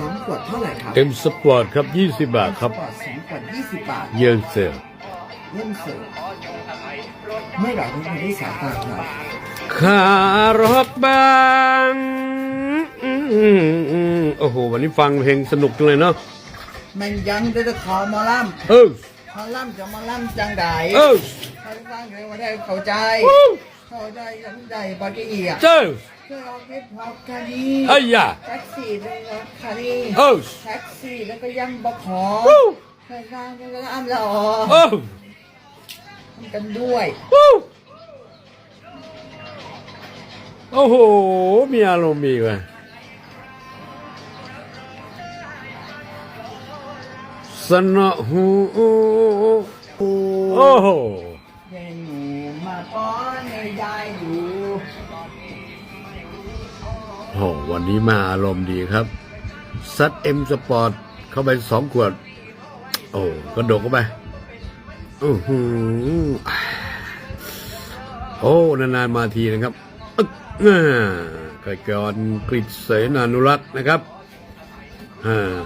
สองขวดเท่าไหร่ครับเต็มสปอร์ตครับ20บาทครับสปอร์ตสองขวดยี่สิบบาทเยือนเซลเล่มเสิร์ฟเมื่อไหร่ที่คุณได้สายตาครับคารอกบางอืมอืมอืมโอ้โห วันนี้ฟังเพลงสนุกจังเลยเนาะมันยังจะจะขอหมอลเออำหมอลำจะหมาลำจังใดเออเขาฟังเลยว่าได้เข้าใจ เข้าใจยังได้บากี้อีอะเจ้า เพื่อเอาคิดพอกคดีไอ้ยาแท็กซี่แล้วก็คดีเออแท็กซี่แล้วก็ยังบขอวู้ใครฟังก็อ้ำละอเออทำกันด้วยวู้โอ้โห มีอารมณ์มีว่ะสนอหูโอ้โอ้โหเย็นหนูมาป้อนให้ยายดู โอ้วันนี้มาอารมณ์ดีครับ ซัดเอ็มสปอร์ตเข้าไปสองขวด โอ้กระโดดเข้าไปอือหือโอ้นานๆมาทีนะครับอ่าไก่กรกฤษเสนานุรักษ์นะครับอ่า